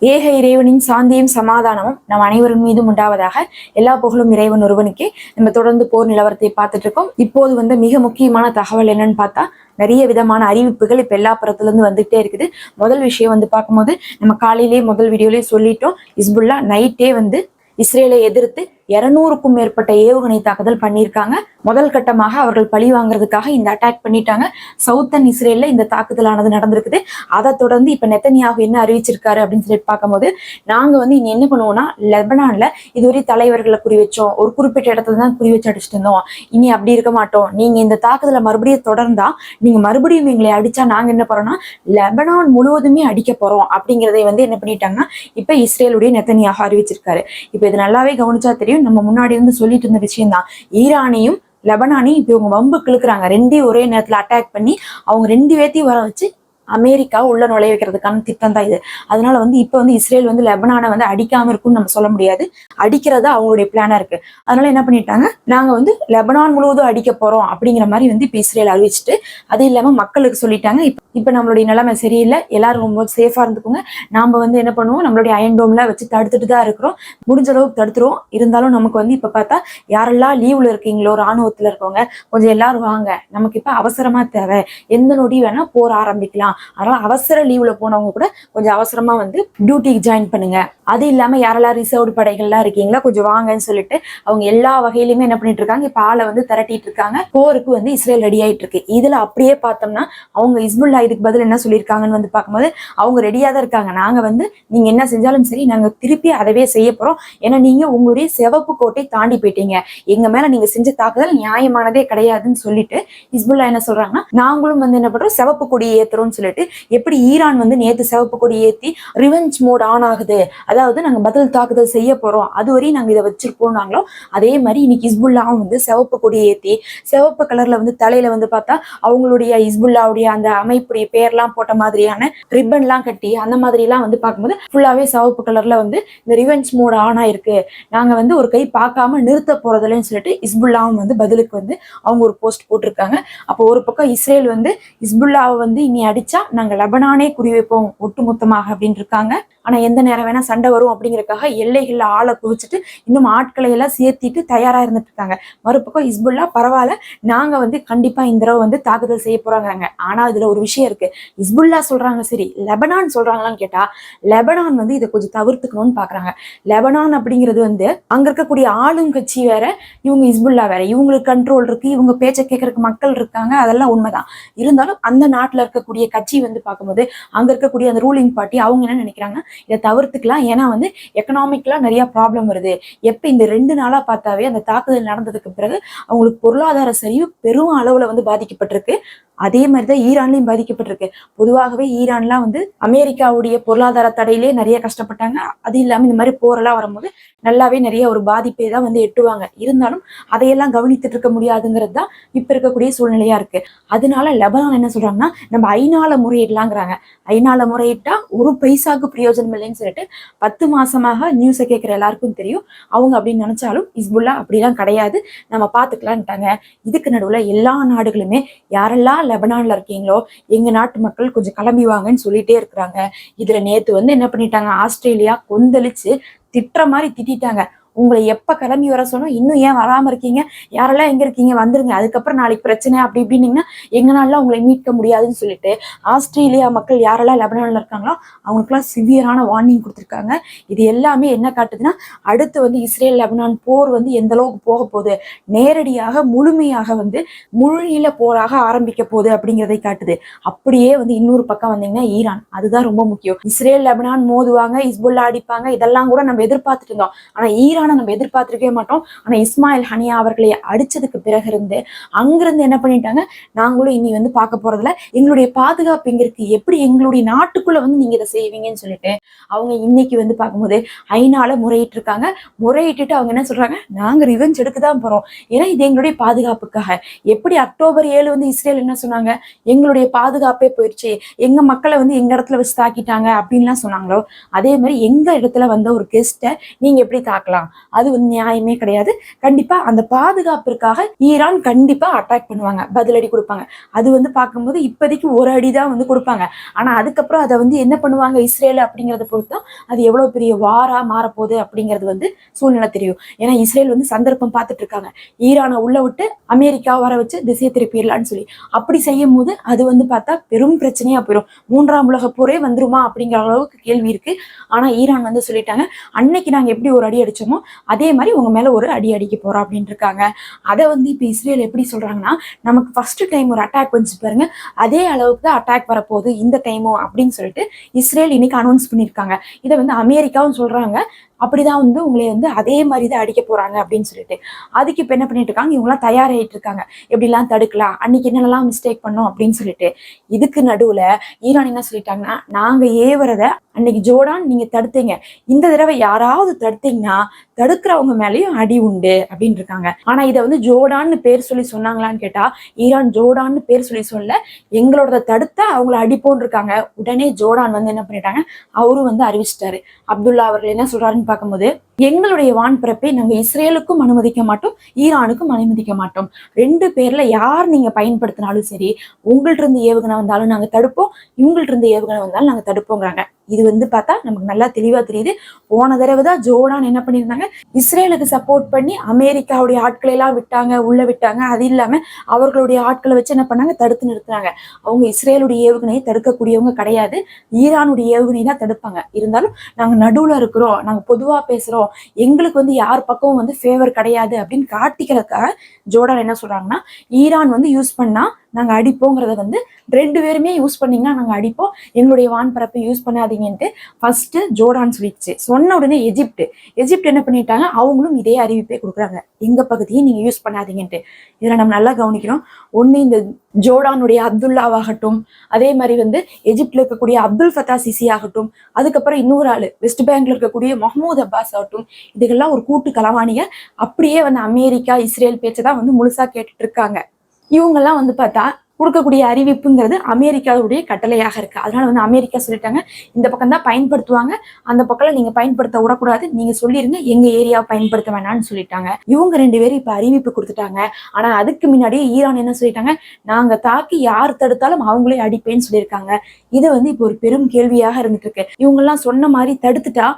ஏக இறைவனின் சாந்தியும் சமாதானமும் நம் அனைவரின் மீதும் உண்டாவதாக எல்லா புகழும் இறைவன் ஒருவனுக்கே. நம்ம தொடர்ந்து போர் நிலவரத்தை பார்த்துட்டு இருக்கோம். இப்போது வந்து மிக முக்கியமான தகவல் என்னன்னு பார்த்தா நிறைய விதமான அறிவிப்புகள் இப்ப எல்லா புறத்துல இருந்து வந்துகிட்டே இருக்குது. முதல் விஷயம் வந்து பார்க்கும்போது நம்ம காலையிலேயே முதல் வீடியோலயே சொல்லிட்டோம். இஸ்புல்லா நைட்டே வந்து இஸ்ரேலை எதிர்த்து இரநூறுக்கும் மேற்பட்ட ஏவுகணை தாக்குதல் பண்ணியிருக்காங்க. முதல் கட்டமாக அவர்கள் பழி வாங்குறதுக்காக இந்த அட்டாக் பண்ணிட்டாங்க. சவுத்தன் இஸ்ரேல்ல இந்த தாக்குதலானது நடந்திருக்குது. அதை தொடர்ந்து இப்ப நெத்தனியாக என்ன அறிவிச்சிருக்காரு அப்படின்னு சொல்லிட்டு பார்க்கும்போது நாங்க வந்து இனி என்ன பண்ணுவோம்னா லெபனான்ல இதுவரை தலைவர்களை குறி வச்சோம். ஒரு குறிப்பிட்ட இடத்துல தான் குறி வச்சு அடிச்சுட்டு இருந்தோம். இனி அப்படி இருக்க மாட்டோம். நீங்க இந்த தாக்குதலை மறுபடியும் தொடர்ந்தா நீங்க மறுபடியும் எங்களை அடிச்சா நாங்க என்ன போறோம்னா லெபனான் முழுவதுமே அடிக்க போறோம் அப்படிங்கிறதை வந்து என்ன பண்ணிட்டாங்கன்னா இப்ப இஸ்ரேலுடைய நெத்தனியாக அறிவிச்சிருக்காரு. இப்ப இது நல்லாவே கவனிச்சா தெரியும். நம்ம முன்னாடி இருந்து சொல்லிட்டு இருந்த விஷயம் தான் ஈரானையும் லெபனானையும் இப்போ இவங்க வம்பு கிழக்குறாங்க. ரெண்டையும் ஒரே நேரத்தில் அட்டாக் பண்ணி அவங்க ரெண்டு பேர்த்தையும் வர வச்சு அமெரிக்கா உள்ள நுழைய வைக்கிறதுக்கான திட்டம் தான் இது. அதனால வந்து இப்போ வந்து இஸ்ரேல் வந்து லெபனானை வந்து அடிக்காம இருக்கும்னு நம்ம சொல்ல முடியாது. அடிக்கிறது அவங்களுடைய பிளானா இருக்கு. அதனால என்ன பண்ணிட்டாங்க? நாங்க வந்து லெபனான் முழுவதும் அடிக்க போறோம் அப்படிங்கிற மாதிரி வந்து இப்போ இஸ்ரேல் அறிவிச்சுட்டு அது இல்லாம மக்களுக்கு சொல்லிட்டாங்க. இப்போ இப்போ நம்மளுடைய நிலைமை சரியில்லை. எல்லாரும் ரொம்ப சேஃபா இருந்துக்கோங்க. நாம வந்து என்ன பண்ணுவோம்? நம்மளுடைய அயன் டோம்ல வச்சு தடுத்துட்டு தான் இருக்கிறோம். முடிஞ்ச அளவுக்கு தடுத்துருவோம். இருந்தாலும் நமக்கு வந்து இப்ப பார்த்தா யாரெல்லாம் லீவ்ல இருக்கீங்களோ ராணுவத்துல இருக்கவங்க கொஞ்சம் எல்லாரும் வாங்க. நமக்கு இப்ப அவசரமா தேவை. எந்த நொடி வேணா போர் ஆரம்பிக்கலாம். அதனால அவசர லீவ்ல போனவங்க கூட கொஞ்சம் அவசரமா வந்து டியூட்டிக்கு ஜாயின் பண்ணுங்க. அது இல்லாம யாரெல்லாம் ரிசர்வ்டு படைகள்லாம் இருக்கீங்களா கொஞ்சம் வாங்கன்னு சொல்லிட்டு அவங்க எல்லா வகையிலுமே என்ன பண்ணிட்டு இருக்காங்க இப்ப ஆளை வந்து திரட்டிட்டு இருக்காங்க. போருக்கு வந்து இஸ்ரேல் ரெடி ஆயிட்டு இருக்கு. இதுல அப்படியே பார்த்தோம்னா அவங்க இஸ்புல்லா இதுக்கு பதில் என்ன சொல்லியிருக்காங்கன்னு வந்து பார்க்கும்போது அவங்க ரெடியா தான் இருக்காங்க. நாங்க வந்து நீங்க என்ன செஞ்சாலும் சரி நாங்க திருப்பி அதவே செய்ய போறோம். ஏன்னா நீங்க உங்களுடைய சிவப்பு கோட்டை தாண்டி போயிட்டீங்க. எங்க மேல நீங்க செஞ்ச தாக்குதல் நியாயமானதே கிடையாதுன்னு சொல்லிட்டு இஸ்புல்லா என்ன சொல்றாங்கன்னா நாங்களும் வந்து என்ன பண்றோம் சிவப்பு கொடி ஏத்துறோம்னு சொல்லிட்டு எப்படி ஈரான் வந்து நேத்து சிவப்பு கொடி ஏத்தி ரிவெஞ்ச் மோட் ஆன் ஆகுது? அதாவது நாங்க பதில் தாக்குதல் செய்ய போறோம். அதுவரையும் நாங்க இதை வச்சிருப்போம்னாங்களோ அதே மாதிரி இன்னைக்கு இஸ்புல்லாவும் வந்து சிவப்பு கொடி ஏத்தி சிவப்பு கலர்ல வந்து தலையில வந்து பார்த்தா அவங்களுடைய இஸ்புல்லாவுடைய அந்த அமைப்புடைய பேர்லாம் போட்ட மாதிரியான ரிப்பன்லாம் கட்டி அந்த மாதிரி எல்லாம் வந்து பார்க்கும்போது ஃபுல்லாவே சிவப்பு கலர்ல வந்து இந்த ரிவெஞ்ச் மோட் ஆன் ஆயிருக்கு. நாங்க வந்து ஒரு கை பார்க்காம நிறுத்த போறதில்லைன்னு சொல்லிட்டு இஸ்புல்லாவும் வந்து பதிலுக்கு வந்து அவங்க ஒரு போஸ்ட் போட்டிருக்காங்க. அப்போ ஒரு பக்கம் இஸ்ரேல் வந்து இஸ்புல்லாவை வந்து இனி அடிச்சு நாங்க லெபனானே குறிவைப்போம் ஒட்டுமொத்தமாக அப்படின்னு இருக்காங்க. ஆனா எந்த நேரம் வேணா சண்டை வரும் அப்படிங்கறக்காக எல்லைகள்ல ஆளை குவிச்சிட்டு இன்னும் ஆட்களை எல்லாம் சேர்த்திட்டு தயாரா இருந்துட்டு இருக்காங்க. மறுபக்கம் இஸ்புல்லா பரவாயில்ல நாங்க வந்து கண்டிப்பா இந்த தடவை வந்து தாக்குதல் செய்ய போறாங்க ஆனா இதுல ஒரு விஷயம் இருக்கு. இஸ்புல்லா சொல்றாங்க சரி லெபனான் சொல்றாங்களான்னு கேட்டா லெபனான் வந்து இதை கொஞ்சம் தவிர்த்துக்கணும்னு பாக்குறாங்க. லெபனான் அப்படிங்கிறது வந்து அங்க இருக்கக்கூடிய ஆளும் கட்சி வேற இவங்க இஸ்புல்லா வேற. இவங்களுக்கு கண்ட்ரோல் இருக்கு இவங்க பேச்சை கேட்கறதுக்கு மக்கள் இருக்காங்க அதெல்லாம் உண்மைதான். இருந்தாலும் அந்த நாட்டுல இருக்கக்கூடிய கட்சி வந்து பார்க்கும்போது அங்க இருக்கக்கூடிய அந்த ரூலிங் பார்ட்டி அவங்க என்ன நினைக்கிறாங்க? இதை தவிர்த்துக்கலாம். ஏன்னா வந்து எக்கனாமிக்கலா நிறைய ப்ராப்ளம் வருது. எப்ப இந்த ரெண்டு நாளா பார்த்தாவே அந்த தாக்குதல் நடந்ததுக்கு பிறகு அவங்களுக்கு பொருளாதார சரிவு பெரும் அளவுல வந்து பாதிக்கப்பட்டிருக்கு. அதே மாதிரி தான் ஈரான்லையும் பாதிக்கப்பட்டிருக்கு. பொதுவாகவே ஈரான்லாம் வந்து அமெரிக்காவுடைய பொருளாதார தடையிலே நிறைய கஷ்டப்பட்டாங்க. அது இல்லாமல் இந்த மாதிரி போரெல்லாம் வரும்போது நல்லாவே நிறைய ஒரு பாதிப்பை தான் வந்து எட்டுவாங்க. இருந்தாலும் அதையெல்லாம் கவனித்துட்டு இருக்க முடியாதுங்கிறது தான் இப்போ இருக்கக்கூடிய சூழ்நிலையா இருக்கு. அதனால லெபனான் என்ன சொல்றாங்கன்னா நம்ம ஐநால முறையிடலாங்கிறாங்க. ஐநால முறையிட்டா ஒரு பைசாக்கு பிரயோஜனம் இல்லைன்னு சொல்லிட்டு பத்து மாசமாக நியூஸை கேட்குற எல்லாருக்கும் தெரியும். அவங்க அப்படின்னு நினைச்சாலும் இஸ்புல்லா அப்படிலாம் கிடையாது. நம்ம பார்த்துக்கலான்ட்டாங்க இதுக்கு நடுவில் எல்லா நாடுகளுமே யாரெல்லாம் லெபனான்ல இருக்கீங்களோ எங்க நாட்டு மக்கள் கொஞ்சம் கிளம்பி வாங்கன்னு சொல்லிட்டே இருக்கிறாங்க. இதுல நேத்து வந்து என்ன பண்ணிட்டாங்க? ஆஸ்திரேலியா கொந்தளிச்சு திட்டுற மாதிரி திட்டாங்க உங்களை எப்ப கிளம்பி வர சொன்னோம் இன்னும் ஏன் வராம இருக்கீங்க? யாரெல்லாம் எங்க இருக்கீங்க? வந்துருங்க. அதுக்கப்புறம் நாளைக்கு பிரச்சனை அப்படி இப்படின்னீங்கன்னா எங்கனால உங்களை மீட்க முடியாதுன்னு சொல்லிட்டு ஆஸ்திரேலியா மக்கள் யாரெல்லாம் லெபனான்ல இருக்காங்களோ அவங்களுக்குலாம் சிவியரான வார்னிங் கொடுத்துருக்காங்க. இது எல்லாமே என்ன காட்டுதுன்னா அடுத்து வந்து இஸ்ரேல் லெபனான் போர் வந்து எந்த அளவுக்கு போக போகுது? நேரடியாக முழுமையாக வந்து முழுநீள போராக ஆரம்பிக்க போகுது அப்படிங்கிறதை காட்டுது. அப்படியே வந்து இன்னொரு பக்கம் வந்தீங்கன்னா ஈரான். அதுதான் ரொம்ப முக்கியம். இஸ்ரேல் லெபனான் மோதுவாங்க இஸ்புல்லா அடிப்பாங்க இதெல்லாம் கூட நம்ம எதிர்பார்த்துட்டு இருந்தோம். ஆனா ஈரான் நம்ம எதிர்பார்த்திருக்கவே மாட்டோம். ஆனா இஸ்மாயில் ஹனியா அவர்களை அடிச்சதுக்கு பிறகு இருந்து அங்கிருந்து என்ன பண்ணிட்டாங்க? நாங்களும் இனி வந்து பார்க்க போறதுல எங்களுடைய பாதுகாப்பு எங்க இருக்கு? எப்படி எங்களுடைய நாட்டுக்குள்ள வந்து நீங்க இதை செய்வீங்கன்னு சொல்லிட்டு அவங்க இன்னைக்கு வந்து பார்க்கும்போது ஐநால முறையிட்டு இருக்காங்க முறையிட்டுட்டு அவங்க என்ன சொல்றாங்க? நாங்க ரிவெஞ்ச் எடுக்க தான் போறோம். ஏன்னா இது எங்களுடைய பாதுகாப்புக்காக. எப்படி அக்டோபர் ஏழு வந்து இஸ்ரேல் என்ன சொன்னாங்க? எங்களுடைய பாதுகாப்பே போயிடுச்சு. எங்க மக்களை வந்து எங்க இடத்துல வச்சு தாக்கிட்டாங்க அப்படின்லாம் சொன்னாங்களோ அதே மாதிரி எங்க இடத்துல வந்த ஒரு கெஸ்ட்டை நீங்க எப்படி தாக்கலாம்? அது வந்து நியாயமே கிடையாது. கண்டிப்பா அந்த பாதுகாப்பிற்காக ஈரான் கண்டிப்பா அட்டாக் பண்ணுவாங்க. பதிலடி கொடுப்பாங்க. அது வந்து பார்க்கும்போது இப்போதைக்கு ஒரு அடி தான் வந்து கொடுப்பாங்க. ஆனா அதுக்கப்புறம் அதை வந்து என்ன பண்ணுவாங்க இஸ்ரேல் அப்படிங்கறத பொறுத்து அது எவ்வளவு பெரிய வாரா மாறப்போகுது அப்படிங்கிறது வந்து சூழ்நிலை தெரியும். ஏன்னா இஸ்ரேல் வந்து சந்தர்ப்பம் பார்த்துட்டு இருக்காங்க. ஈரானை உள்ள விட்டு அமெரிக்கா வர வச்சு திசையை திருப்பிடலான்னு சொல்லி. அப்படி செய்யும் போது அது வந்து பார்த்தா பெரும் பிரச்சனையா போயிடும் மூன்றாம் உலக போரே வந்துருமா அப்படிங்கிற அளவுக்கு கேள்வி இருக்கு. ஆனா ஈரான் வந்து சொல்லிட்டாங்க அன்னைக்கு நாங்க எப்படி ஒரு அடி அடிச்சோமோ அதே மாதிரி உங்க மேல ஒரு அடி அடிக்க போறோம் அப்படின்னு இருக்காங்க அதை வந்து இப்போ இஸ்ரேல் எப்படி சொல்றாங்கன்னா நமக்கு ஃபர்ஸ்ட் டைம் ஒரு அட்டாக் வந்துச்சு பாருங்க. அதே அளவுக்கு தான் அட்டாக் வரப்போகுது இந்த டைமும் அப்படின்னு சொல்லிட்டு இஸ்ரேல் இன்னைக்கு அனௌன்ஸ் பண்ணியிருக்காங்க இதை வந்து அமெரிக்காவும் சொல்றாங்க. அப்படிதான் வந்து உங்களை வந்து அதே மாதிரி தான் அடிக்க போறாங்க அப்படின்னு சொல்லிட்டு. அதுக்கு இப்போ என்ன பண்ணிட்டு இருக்காங்க? இவங்களாம் தயாராகிட்டு இருக்காங்க. எப்படிலாம் தடுக்கலாம்? அன்னைக்கு என்னென்னலாம் மிஸ்டேக் பண்ணோம் அப்படின்னு சொல்லிட்டு. இதுக்கு நடுவுல ஈரான் என்ன சொல்லிட்டாங்கன்னா நாங்க ஏவுறத அன்னைக்கு ஜோடான் நீங்க தடுத்தீங்க. இந்த தடவை யாராவது தடுத்தீங்கன்னா தடுக்கிறவங்க மேலேயும் அடி உண்டு அப்படின்னு இருக்காங்க. ஆனா இதை வந்து ஜோடான்னு பேர் சொல்லி சொன்னாங்களான்னு கேட்டா ஈரான் ஜோடான்னு பேர் சொல்லி சொல்ல எங்களோட தடுத்தா அவங்கள அடிப்போன்னு இருக்காங்க உடனே ஜோடான் வந்து என்ன பண்ணிட்டாங்க? அவரும் வந்து அறிவிச்சிட்டாரு. அப்துல்லா அவர்கள் என்ன சொல்றாருன்னு பார்க்கும்போது எங்களுடைய வான்பரப்பை நாங்கள் இஸ்ரேலுக்கும் அனுமதிக்க மாட்டோம் ஈரானுக்கும் அனுமதிக்க மாட்டோம். ரெண்டு பேர்ல யார் நீங்க பயன்படுத்தினாலும் சரி உங்கள்கிட்ட இருந்து ஏவுகணை வந்தாலும் நாங்கள் தடுப்போம் இவங்கள்ட்ட இருந்து ஏவுகணை வந்தாலும் நாங்கள் தடுப்போங்கிறாங்க. இது வந்து பார்த்தா நமக்கு நல்லா தெளிவா தெரியுது. போன தடவை தான் ஜோடான் என்ன பண்ணியிருந்தாங்க? இஸ்ரேலுக்கு சப்போர்ட் பண்ணி அமெரிக்காவுடைய ஆட்களை எல்லாம் விட்டாங்க உள்ள விட்டாங்க. அது இல்லாம அவர்களுடைய ஆட்களை வச்சு என்ன பண்ணாங்க? தடுத்து நிறுத்துறாங்க அவங்க இஸ்ரேலுடைய ஏவுகணையை தடுக்கக்கூடியவங்க கிடையாது. ஈரானுடைய ஏவுகணை தான் தடுப்பாங்க. இருந்தாலும் நாங்க நடுவுல இருக்கிறோம் நாங்க பொதுவா எங்களுக்கு வந்து யார் பக்கமும் வந்து ஃபேவர் கிடையாது அப்படின்னு காட்டிக்கிறக்க ஜோர்டான் என்ன சொல்றாங்கன்னா ஈரான் வந்து யூஸ் பண்ணா நாங்க அடிப்போங்கிறத வந்து ரெண்டு பேருமே யூஸ் பண்ணீங்கன்னா நாங்க அடிப்போம். எங்களுடைய வான்பரப்பை யூஸ் பண்ணாதீங்கன்ட்டு ஃபர்ஸ்ட் ஜோர்டான் சொல்லிடுச்சு. சொன்ன உடனே எஜிப்ட் எஜிப்ட் என்ன பண்ணிட்டாங்க? அவங்களும் இதே அறிவிப்பே கொடுக்குறாங்க. எங்க பகுதியை நீங்க யூஸ் பண்ணாதீங்கன்ட்டு. இதில் நம்ம நல்லா கவனிக்கிறோம். ஒன்று இந்த ஜோர்டானுடைய அப்துல்லாவாகட்டும் அதே மாதிரி வந்து எஜிப்ட்ல இருக்கக்கூடிய அப்துல் ஃபத்தா சிசி ஆகட்டும் அதுக்கப்புறம் இன்னொரு ஆள் வெஸ்ட் பேங்க்ல இருக்கக்கூடிய மஹமூத் அப்பாஸ் ஆகட்டும் இதுக்கெல்லாம் ஒரு கூட்டு கலவாணிகள் அப்படியே வந்து அமெரிக்கா இஸ்ரேல் பேச்சை தான் வந்து முழுசா கேட்டுட்டு இருக்காங்க. இவங்கெல்லாம் வந்து பார்த்தா கொடுக்கக்கூடிய அறிவிப்புங்கிறது அமெரிக்காவுடைய கட்டளையாக இருக்கு. அதனால வந்து அமெரிக்கா சொல்லிட்டாங்க இந்த பக்கம் தான் பயன்படுத்துவாங்க. அந்த பக்கம்ல நீங்க பயன்படுத்த விடக்கூடாது. நீங்க சொல்லிருங்க எங்க ஏரியாவை பயன்படுத்த வேணாம்னு சொல்லிட்டாங்க. இவங்க ரெண்டு பேரும் இப்ப அறிவிப்பு கொடுத்துட்டாங்க. ஆனா அதுக்கு முன்னாடியே ஈரான் என்ன சொல்லிட்டாங்க நாங்க தாக்கி யார் தடுத்தாலும் அவங்களே அடிப்பேன்னு சொல்லியிருக்காங்க. இது வந்து இப்போ ஒரு பெரும் கேள்வியாக இருந்துட்டு இருக்கு. இவங்க எல்லாம் சொன்ன மாதிரி தடுத்துட்டா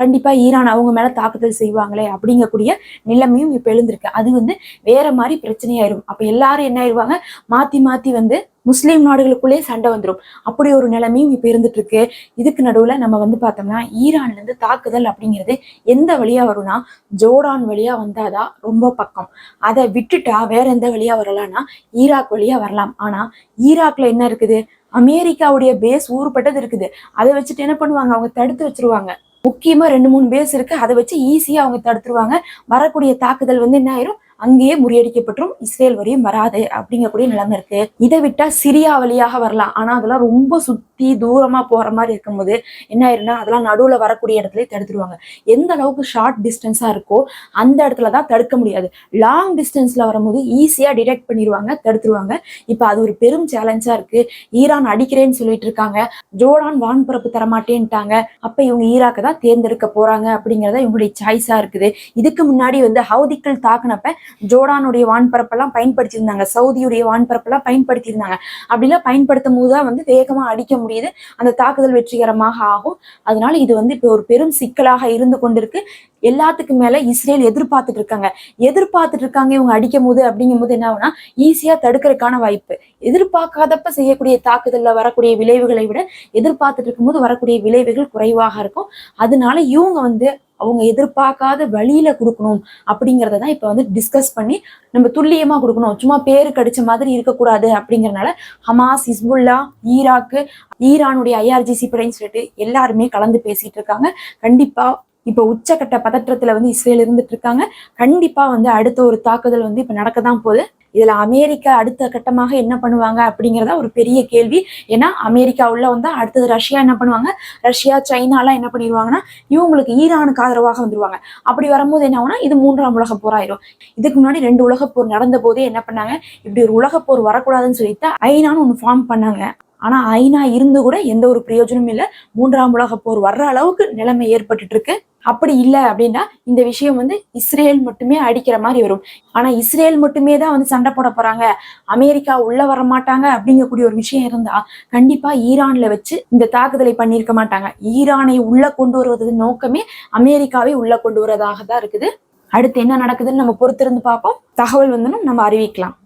கண்டிப்பா ஈரான் அவங்க மேல தாக்குதல் செய்வாங்களே அப்படிங்கக்கூடிய நிலைமையும் இப்ப எழுந்திருக்கு. அது வந்து வேற மாதிரி பிரச்சனையாயிரும். அப்ப எல்லாரும் என்ன ஆயிடுவாங்க மாத்தி மாத்தி வந்து முஸ்லீம் நாடுகளுக்குள்ளே சண்டை வந்துடும் அப்படி ஒரு நிலைமையும் இப்ப இருந்துட்டு இருக்கு இதுக்கு நடுவுல நம்ம வந்து பார்த்தோம்னா ஈரான்ல இருந்து தாக்குதல் அப்படிங்கிறது எந்த வழியா வரும்னா ஜோர்டான் வழியா வந்தாதான் ரொம்ப பக்கம். அதை விட்டுட்டா வேற எந்த வழியா வரலாம்னா ஈராக் வழியா வரலாம். ஆனா ஈராக்ல என்ன இருக்குது? அமெரிக்காவுடைய பேஸ் ஊறுபட்டது இருக்குது. அதை வச்சுட்டு என்ன பண்ணுவாங்க? அவங்க தடுத்து வச்சிருவாங்க. முக்கியமா ரெண்டு மூணு பேஸ் இருக்கு. அதை வச்சு ஈஸியா அவங்க தடுத்துருவாங்க. வரக்கூடிய தாக்குதல் வந்து என்ன ஆயிரும்? அங்கேயே முறியடிக்கப்பட்டும் இஸ்ரேல் வரையும் வராது அப்படிங்கக்கூடிய நிலைமை இருக்கு. இதை விட்டா சிரியா வழியாக வரலாம். ஆனா அதெல்லாம் ரொம்ப சுத்தி தூரமா போற மாதிரி இருக்கும்போது என்ன ஆயிருந்தா அதெல்லாம் நடுவுல வரக்கூடிய இடத்துல தடுத்துருவாங்க. எந்த அளவுக்கு ஷார்ட் டிஸ்டன்ஸா இருக்கோ அந்த இடத்துல தான் தடுக்க முடியாது. லாங் டிஸ்டன்ஸ்ல வரும்போது ஈஸியா டிடெக்ட் பண்ணிடுவாங்க தடுத்துருவாங்க. இப்ப அது ஒரு பெரும் சேலஞ்சா இருக்கு. ஈரான் அடிக்கிறேன்னு சொல்லிட்டு இருக்காங்க. ஜோர்டான் வான்பரப்பு தரமாட்டேன்ட்டாங்க. அப்ப இவங்க ஈராக்கை தான் தேர்ந்தெடுக்க போறாங்க அப்படிங்கறத இவங்களுடைய சாய்ஸா இருக்குது. இதுக்கு முன்னாடி வந்து ஹவுதிக்கள் தாக்குனப்ப ஜோர்டானுடைய வான்பரப்பெல்லாம் பயன்படுத்தியிருந்தாங்க சவுதியுடைய வான்பரப்பெல்லாம் பயன்படுத்தியிருந்தாங்க. அப்படிலாம் பயன்படுத்தும் போது தான் வந்து வேகமா அடிக்க முடியுது. அந்த தாக்குதல் வெற்றிகரமாக ஆகும். அதனால இது வந்து இப்போ ஒரு பெரும் சிக்கலாக இருந்து கொண்டிருக்கு. எல்லாத்துக்கு மேல இஸ்ரேல் எதிர்பார்த்துட்டு இருக்காங்க. எதிர்பார்த்துட்டு இருக்காங்க இவங்க அடிக்கும் போது அப்படிங்கும் போது என்ன ஆகுனா ஈஸியா தடுக்கிறதுக்கான வாய்ப்பு. எதிர்பார்க்காதப்ப செய்யக்கூடிய தாக்குதல்ல வரக்கூடிய விளைவுகளை விட எதிர்பார்த்துட்டு இருக்கும்போது வரக்கூடிய விளைவுகள் குறைவாக இருக்கும். அதனால இவங்க வந்து அவங்க எதிர்பார்க்காத வழியில கொடுக்கணும் அப்படிங்கறத தான் இப்ப வந்து டிஸ்கஸ் பண்ணி நம்ம துல்லியமா கொடுக்கணும். சும்மா பேரு கடிச்ச மாதிரி இருக்கக்கூடாது அப்படிங்கறதுனால ஹமாஸ் ஹிஸ்புல்லா ஈராக்கு ஈரானுடைய ஐஆர்ஜிசி படைன்னு சொல்லிட்டு எல்லாருமே கலந்து பேசிட்டு இருக்காங்க. கண்டிப்பா இப்போ உச்சக்கட்ட பதற்றத்துல வந்து இஸ்ரேல் இருந்துட்டு இருக்காங்க கண்டிப்பா வந்து அடுத்த ஒரு தாக்குதல் வந்து இப்ப நடக்க தான் போகுது. இதுல அமெரிக்கா அடுத்த கட்டமாக என்ன பண்ணுவாங்க அப்படிங்கிறதா ஒரு பெரிய கேள்வி. ஏன்னா அமெரிக்கா உள்ள வந்தா அடுத்தது ரஷ்யா என்ன பண்ணுவாங்க? ரஷ்யா சைனாலாம் என்ன பண்ணிடுவாங்கன்னா இவங்களுக்கு ஈரானுக்கு ஆதரவாக வந்துருவாங்க. அப்படி வரும்போது என்ன ஆகும்னா இது மூன்றாம் உலக போராயிரும் இதுக்கு முன்னாடி ரெண்டு உலக போர் நடந்த போதே என்ன பண்ணாங்க? இப்படி ஒரு உலக போர் வரக்கூடாதுன்னு சொல்லிட்டு ஐநான்னு ஒன்று ஃபார்ம் பண்ணாங்க. ஆனா ஐநா இருந்து கூட எந்த ஒரு பிரயோஜனமும் இல்லை. மூன்றாம் உலக போர் வர்ற அளவுக்கு நிலைமை ஏற்பட்டுட்டு இருக்கு. அப்படி இல்லை அப்படின்னா இந்த விஷயம் வந்து இஸ்ரேல் மட்டுமே அடிக்கிற மாதிரி வரும். ஆனா இஸ்ரேல் மட்டுமே தான் வந்து சண்டை போட போறாங்க. அமெரிக்கா உள்ள வர மாட்டாங்க அப்படிங்கக்கூடிய ஒரு விஷயம் இருந்தா கண்டிப்பா ஈரான்ல வச்சு இந்த தாக்குதலை பண்ணியிருக்க மாட்டாங்க. ஈரானை உள்ள கொண்டு வருவது நோக்கமே அமெரிக்காவை உள்ள கொண்டு வரதாக தான் இருக்குது. அடுத்து என்ன நடக்குதுன்னு நம்ம பொறுத்திருந்து பார்ப்போம். தகவல் வந்து நம்ம அறிவிக்கலாம்.